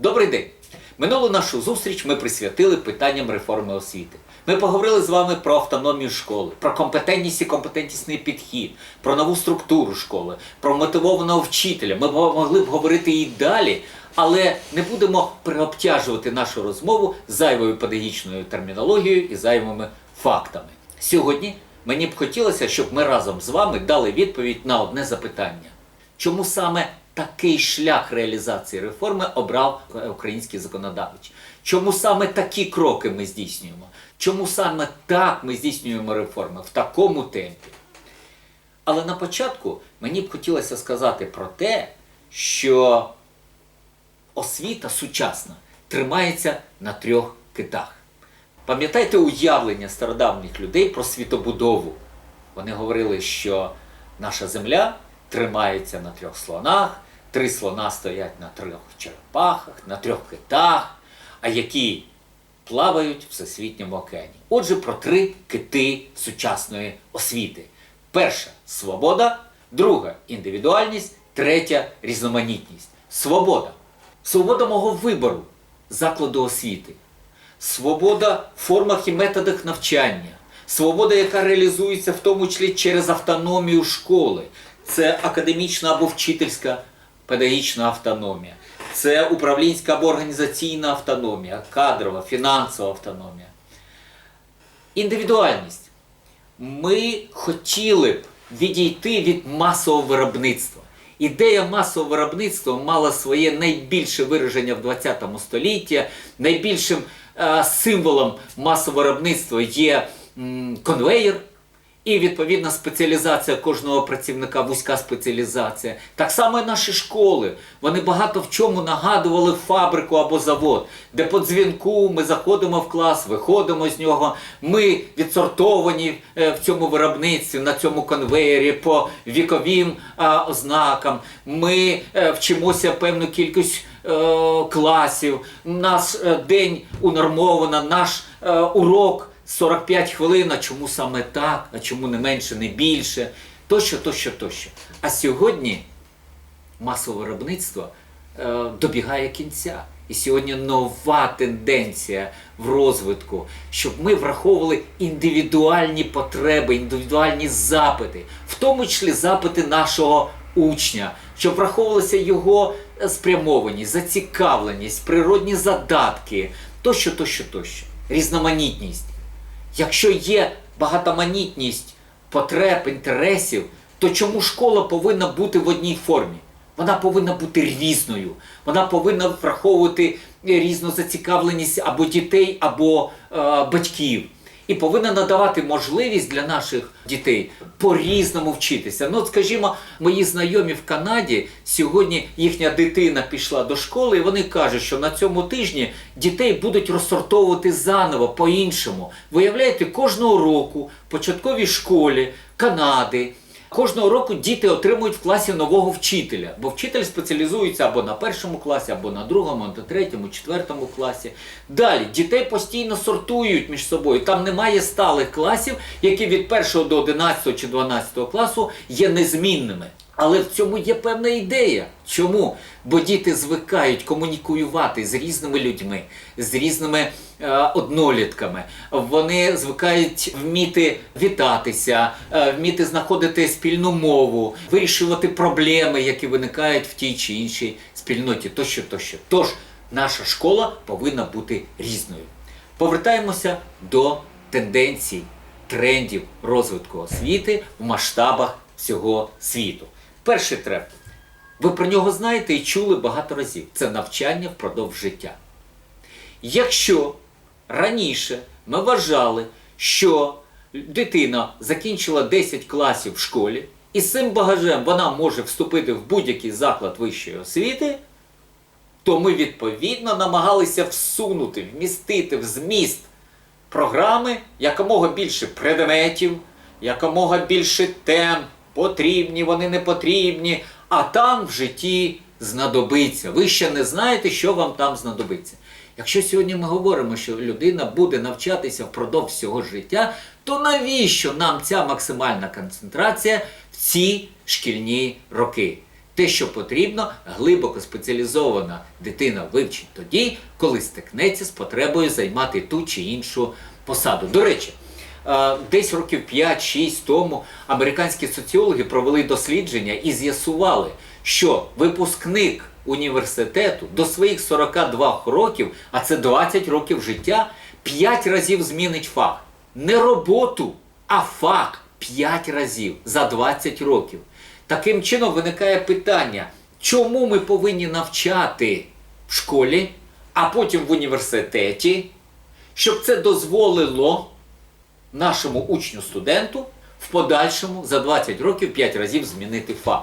Добрий день! Минулу нашу зустріч ми присвятили питанням реформи освіти. Ми поговорили з вами про автономію школи, про компетентність і компетентісний підхід, про нову структуру школи, про мотивованого вчителя. Ми могли б говорити і далі, але не будемо переобтяжувати нашу розмову зайвою педагогічною термінологією і зайвими фактами. Сьогодні мені б хотілося, щоб ми разом з вами дали відповідь на одне запитання. Чому саме такий шлях реалізації реформи обрав український законодавець? Чому саме такі кроки ми здійснюємо? Чому саме так ми здійснюємо реформи в такому темпі? Але на початку мені б хотілося сказати про те, що освіта сучасна тримається на трьох китах. Пам'ятаєте уявлення стародавніх людей про світобудову? Вони говорили, що наша земля тримається на трьох слонах, три слона стоять на трьох черепахах, на трьох китах, а які плавають в всесвітньому океані. Отже, про три кити сучасної освіти: перша свобода, друга індивідуальність, третя різноманітність. Свобода. Свобода мого вибору закладу освіти. Свобода в формах і методах навчання. Свобода, яка реалізується в тому числі через автономію школи. Це академічна або вчительська педагогічна автономія. Це управлінська або організаційна автономія, кадрова, фінансова автономія. Індивідуальність. Ми хотіли б відійти від масового виробництва. Ідея масового виробництва мала своє найбільше вираження в 20 столітті. Найбільшим е, символом масового виробництва є м, конвейер. І відповідна спеціалізація кожного працівника, вузька спеціалізація. Так само і наші школи. Вони багато в чому нагадували фабрику або завод, де по дзвінку ми заходимо в клас, виходимо з нього. Ми відсортовані е, в цьому виробництві, на цьому конвеєрі по віковим ознакам. Ми е, вчимося певну кількість е, класів. Наш день унормовано, наш урок. 45 хвилин, а чому саме так, а чому не менше, не більше, тощо, тощо, тощо. А сьогодні масове виробництво е, добігає кінця. І сьогодні нова тенденція в розвитку, щоб ми враховували індивідуальні потреби, індивідуальні запити, в тому числі запити нашого учня, щоб враховувалася його спрямованість, зацікавленість, природні задатки, тощо, тощо, тощо, різноманітність. Якщо є багатоманітність потреб, інтересів, то чому школа повинна бути в одній формі? Вона повинна бути різною. Вона повинна враховувати різну зацікавленість або дітей, або е, батьків. І повинна надавати можливість для наших дітей по-різному вчитися. Ну, от, скажімо, мої знайомі в Канаді сьогодні їхня дитина пішла до школи, і вони кажуть, що на цьому тижні дітей будуть розсортовувати заново по-іншому. Виявляєте, кожного року в початковій школі Канади. Кожного року діти отримують в класі нового вчителя, бо вчитель спеціалізується або на першому класі, або на другому, або на третьому, четвертому класі. Далі дітей постійно сортують між собою. Там немає сталих класів, які від 1 до 11 чи 12 класу є незмінними. Але в цьому є певна ідея. Чому? Бо діти звикають комунікувати з різними людьми, з різними е, однолітками. Вони звикають вміти вітатися, е, вміти знаходити спільну мову, вирішувати проблеми, які виникають в тій чи іншій спільноті, тощо, тощо. Тож наша школа повинна бути різною. Повертаємося до тенденцій, трендів розвитку освіти в масштабах всього світу. Перший тренд. Ви про нього знаєте і чули багато разів. Це навчання впродовж життя. Якщо раніше ми вважали, що дитина закінчила 10 класів в школі, і з цим багажем вона може вступити в будь-який заклад вищої освіти, то ми відповідно намагалися всунути, вмістити в зміст програми якомога більше предметів, якомога більше тем, потрібні, вони не потрібні, а там в житті знадобиться. Ви ще не знаєте, що вам там знадобиться. Якщо сьогодні ми говоримо, що людина буде навчатися впродовж всього життя, то навіщо нам ця максимальна концентрація в ці шкільні роки? Те, що потрібно, глибоко спеціалізована дитина вивчить тоді, коли стикнеться з потребою займати ту чи іншу посаду. До речі, десь років 5-6 тому американські соціологи провели дослідження і з'ясували, що випускник університету до своїх 42 років, а це 20 років життя, 5 разів змінить фах. Не роботу, а фах 5 разів за 20 років. Таким чином виникає питання, чому ми повинні навчати в школі, а потім в університеті, щоб це дозволило нашому учню-студенту в подальшому за 20 років 5 разів змінити фах.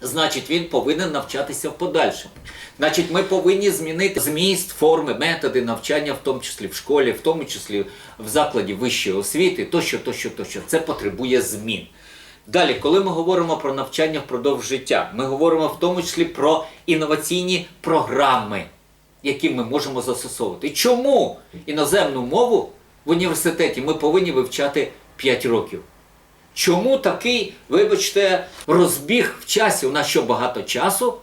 Значить, він повинен навчатися в подальшому. Значить, ми повинні змінити зміст, форми, методи навчання, в тому числі в школі, в тому числі в закладі вищої освіти, тощо, тощо, тощо. Це потребує змін. Далі, коли ми говоримо про навчання впродовж життя, ми говоримо в тому числі про інноваційні програми, які ми можемо застосовувати. Чому іноземну мову в університеті ми повинні вивчати 5 років? Чому такий, вибачте, розбіг в часі? У нас що багато часу?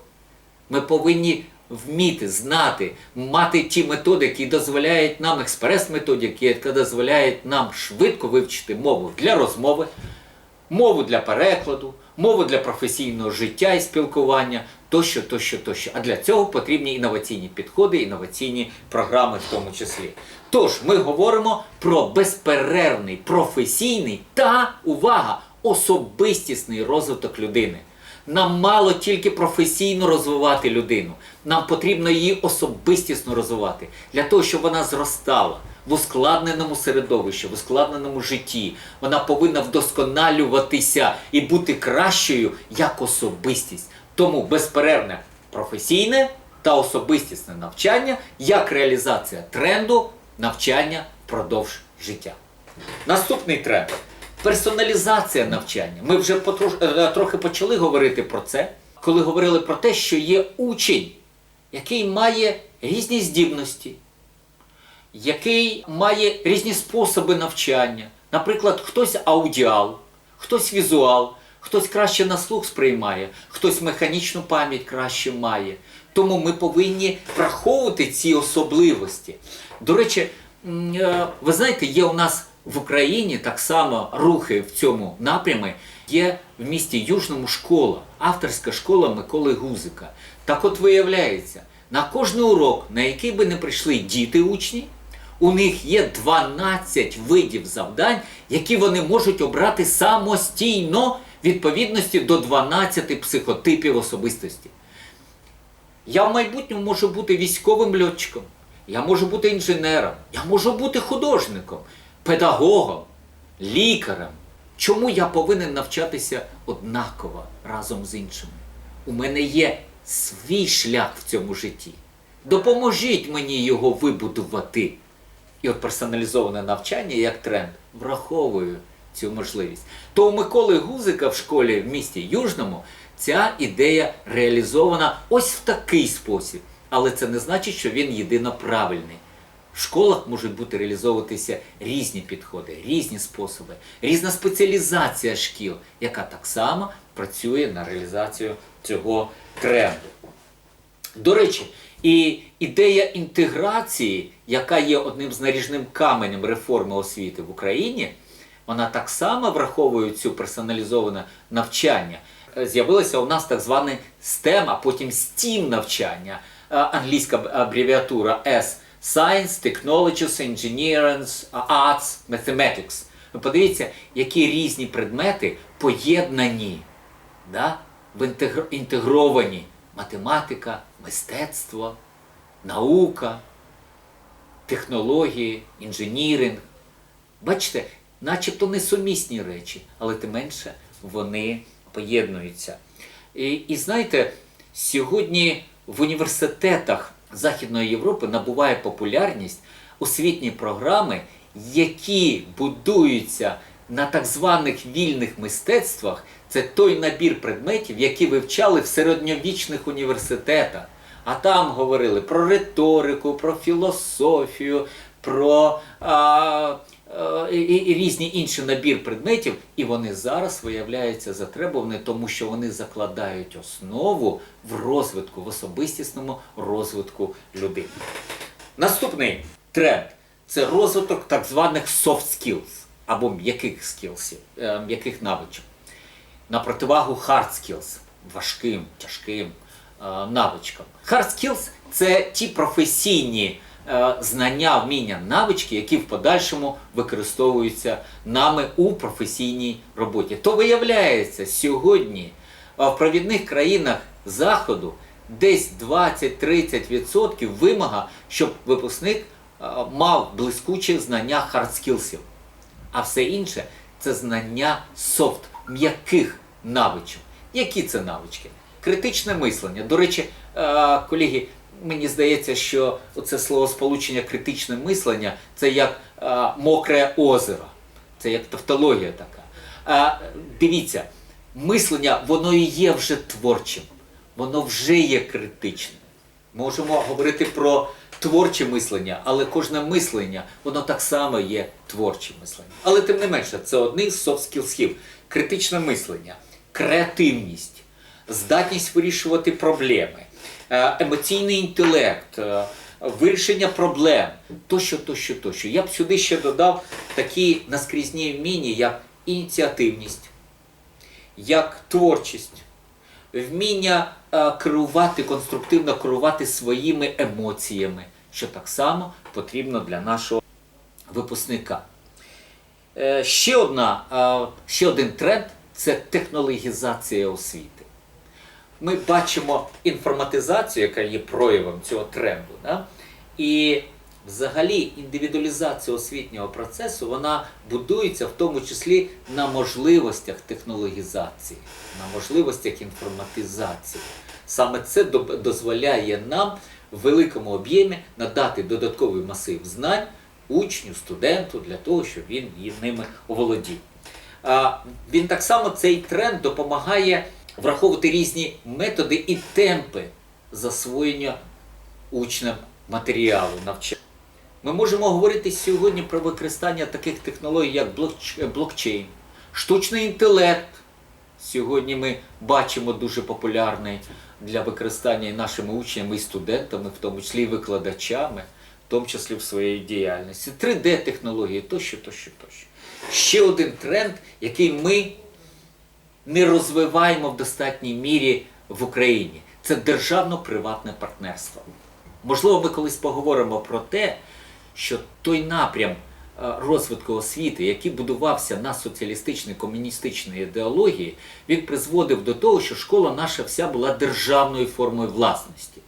Ми повинні вміти, знати, мати ті методи, які дозволяють нам, експрес-методики, які дозволяють нам швидко вивчити мову для розмови, мову для перекладу, мову для професійного життя і спілкування, тощо, тощо, тощо. А для цього потрібні інноваційні підходи, інноваційні програми в тому числі. Тож ми говоримо про безперервний професійний та увага, особистісний розвиток людини. Нам мало тільки професійно розвивати людину. Нам потрібно її особистісно розвивати для того, щоб вона зростала в ускладненому середовищі, в ускладненому житті. Вона повинна вдосконалюватися і бути кращою як особистість. Тому безперервне професійне та особистісне навчання як реалізація тренду навчання впродовж життя. Наступний тренд персоналізація навчання. Ми вже потрош... е, трохи почали говорити про це, коли говорили про те, що є учень, який має різні здібності, який має різні способи навчання. Наприклад, хтось аудіал, хтось візуал, хтось краще на слух сприймає, хтось механічну пам'ять краще має. Тому ми повинні враховувати ці особливості. До речі, е, ви знаєте, є у нас в Україні так само рухи в цьому напрямі. Є в місті Южному школа, авторська школа Миколи Гузика. Так от виявляється, на кожний урок, на який би не прийшли діти учні, у них є 12 видів завдань, які вони можуть обрати самостійно відповідності до 12 психотипів особистості. Я в майбутньому можу бути військовим льотчиком, я можу бути інженером, я можу бути художником, педагогом, лікарем. Чому я повинен навчатися однаково разом з іншими? У мене є свій шлях в цьому житті. Допоможіть мені його вибудувати. І от персоналізоване навчання як тренд враховує цю можливість. То у Миколи Гузика в школі в місті Южному ця ідея реалізована ось в такий спосіб. Але це не значить, що він єдино правильний. В школах можуть бути реалізовуватися різні підходи, різні способи, різна спеціалізація шкіл, яка так само працює на реалізацію цього тренду. До речі, і ідея інтеграції, яка є одним з наріжним каменем реформи освіти в Україні, вона так само враховує цю персоналізоване навчання. Е, З'явилося у нас так зване STEM, а потім STEAM навчання, Е, англійська абревіатура S Science, Technologies, Engineering, Arts, Mathematics. Ви подивіться, які різні предмети поєднані, да? в інтегр- інтегровані математика, мистецтво, наука, технології, інженіринг. Бачите, начебто несумісні речі, але тим менше вони поєднуються. І, і знаєте, сьогодні в університетах Західної Європи набуває популярність освітні програми, які будуються на так званих вільних мистецтвах. Це той набір предметів, які вивчали в середньовічних університетах. А там говорили про риторику, про філософію, про а, е, і, і різні інші набір предметів, і вони зараз виявляються затребувані, тому що вони закладають основу в розвитку, в особистісному розвитку людини. Наступний тренд це розвиток так званих soft skills або м'яких скілсів, е, м'яких навичок. На противагу hard skills, важким, тяжким е, навичкам. Hard skills – це ті професійні е, знання, вміння, навички, які в подальшому використовуються нами у професійній роботі. То виявляється, сьогодні е, в провідних країнах Заходу десь 20-30% вимога, щоб випускник мав блискучі знання skillsів. А все інше це знання софт, м'яких навичок. Які це навички? Критичне мислення. До речі, е, колеги, мені здається, що це словосполучення критичне мислення це як е, мокре озеро, це як тавтологія така. Е, Дивіться, мислення, воно і є вже творчим, воно вже є критичним. Можемо говорити про творче мислення, але кожне мислення, воно так само є творчим мисленням. Але тим не менше, це одне з soft skills. Критичне мислення, креативність, здатність вирішувати проблеми, е, емоційний інтелект, е, вирішення проблем, тощо, тощо, тощо. Я б сюди ще додав такі наскрізні вміння, як ініціативність, як творчість вміння е, керувати, конструктивно керувати своїми емоціями, що так само потрібно для нашого випускника. Ще, одна, ще один тренд це технологізація освіти. Ми бачимо інформатизацію, яка є проявом цього тренду. Да? І взагалі індивідуалізація освітнього процесу вона будується в тому числі на можливостях технологізації, на можливостях інформатизації. Саме це дозволяє нам в великому об'ємі надати додатковий масив знань учню, студенту для того, щоб він ними оволодів. Він так само цей тренд допомагає враховувати різні методи і темпи засвоєння учнем матеріалу навчання. Ми можемо говорити сьогодні про використання таких технологій, як блокчейн, штучний інтелект. Сьогодні ми бачимо дуже популярний для використання нашими учнями, і студентами, в тому числі і викладачами, тому числі в своїй діяльності. 3D-технології тощо, тощо, тощо. Ще один тренд, який ми не розвиваємо в достатній мірі в Україні. Це державно-приватне партнерство. Можливо, ми колись поговоримо про те, що той напрям е, розвитку освіти, який будувався на соціалістичній комуністичній ідеології, він призводив до того, що школа наша вся була державною формою власності.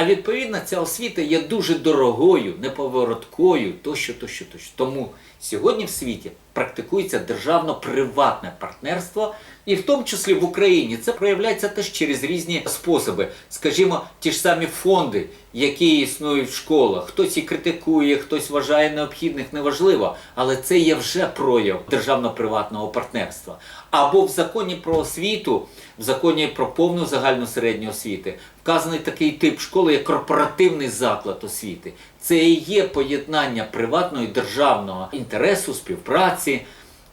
А відповідно, ця освіта є дуже дорогою, неповороткою, тощо, тощо, тощо. Тому сьогодні в світі практикується державно-приватне партнерство, і в тому числі в Україні це проявляється теж через різні способи. Скажімо, ті ж самі фонди, які існують в школах. Хтось і критикує, хтось вважає необхідних, неважливо, але це є вже прояв державно-приватного партнерства. Або в законі про освіту, в законі про повну загальну середню освіти, вказаний такий тип школи, як корпоративний заклад освіти. Це і є поєднання приватного і державного інтересу, співпраці.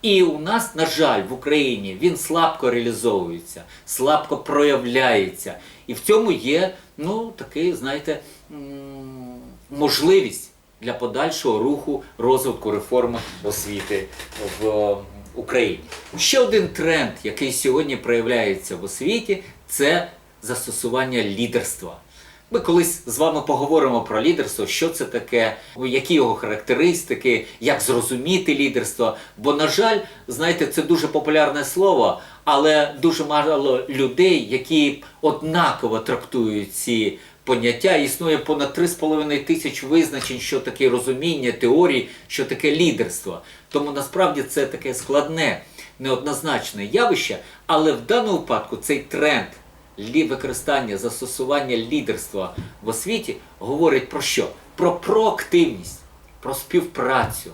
І у нас, на жаль, в Україні він слабко реалізовується, слабко проявляється. І в цьому є, ну, такий, знаєте, можливість для подальшого руху розвитку реформи освіти в Україні. Ще один тренд, який сьогодні проявляється в освіті, це застосування лідерства. Ми колись з вами поговоримо про лідерство, що це таке, які його характеристики, як зрозуміти лідерство. Бо, на жаль, знаєте, це дуже популярне слово, але дуже мало людей, які однаково трактують ці поняття. Існує понад 3,5 тисяч визначень, що таке розуміння, теорій, що таке лідерство. Тому насправді це таке складне, неоднозначне явище, але в даному випадку цей тренд використання, застосування лідерства в освіті говорить про що? Про проактивність, про співпрацю,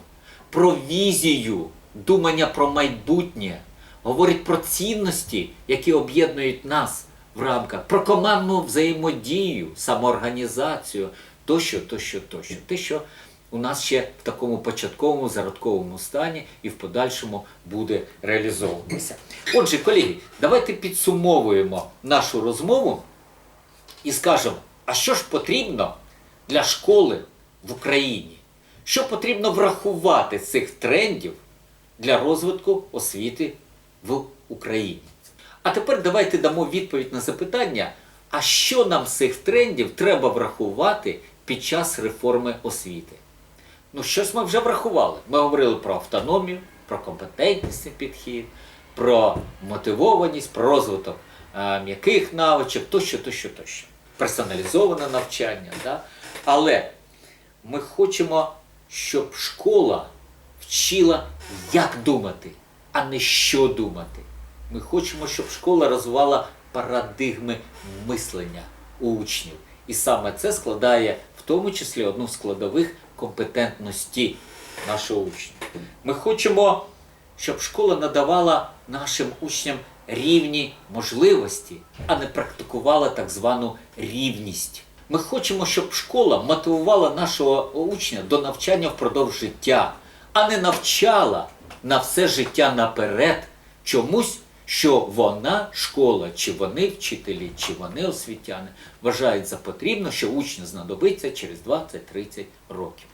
про візію, думання про майбутнє, говорить про цінності, які об'єднують нас в рамках, про командну взаємодію, самоорганізацію, тощо, тощо, тощо. Те, що у нас ще в такому початковому зародковому стані і в подальшому буде реалізовуватися. Отже, колеги, давайте підсумовуємо нашу розмову і скажемо, а що ж потрібно для школи в Україні? Що потрібно врахувати цих трендів для розвитку освіти в Україні? А тепер давайте дамо відповідь на запитання, а що нам з цих трендів треба врахувати під час реформи освіти? Ну, щось ми вже врахували. Ми говорили про автономію, про компетентність підхід, про мотивованість, про розвиток е, м'яких навичок, тощо, тощо, тощо. Персоналізоване навчання. Да? Але ми хочемо, щоб школа вчила, як думати, а не що думати. Ми хочемо, щоб школа розвивала парадигми мислення у учнів. І саме це складає в тому числі одну з складових компетентності нашого учня. Ми хочемо, щоб школа надавала нашим учням рівні можливості, а не практикувала так звану рівність. Ми хочемо, щоб школа мотивувала нашого учня до навчання впродовж життя, а не навчала на все життя наперед чомусь, що вона, школа, чи вони вчителі, чи вони освітяни, вважають за потрібно, що учню знадобиться через 20-30 років.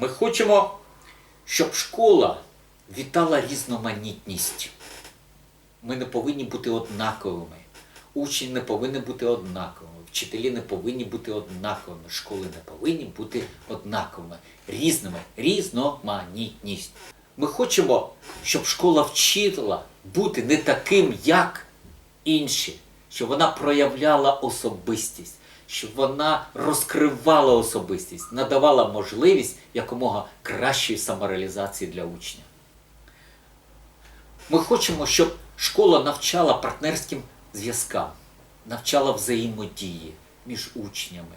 Ми хочемо, щоб школа вітала різноманітність. Ми не повинні бути однаковими. Учні не повинні бути однаковими, вчителі не повинні бути однаковими, школи не повинні бути однаковими, різними, різноманітність. Ми хочемо, щоб школа вчила бути не таким, як інші, щоб вона проявляла особистість, щоб вона розкривала особистість, надавала можливість якомога кращої самореалізації для учня. Ми хочемо, щоб школа навчала партнерським зв'язкам, навчала взаємодії між учнями,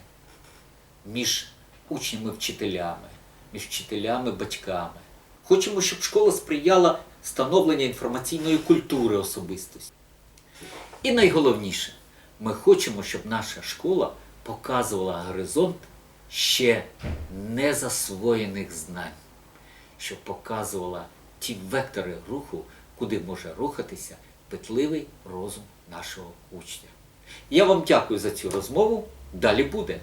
між учнями-вчителями, між вчителями-батьками. Хочемо, щоб школа сприяла становленню інформаційної культури особистості. І найголовніше, ми хочемо, щоб наша школа показувала горизонт ще не засвоєних знань, щоб показувала ті вектори руху, куди може рухатися питливий розум нашого учня. Я вам дякую за цю розмову. Далі буде.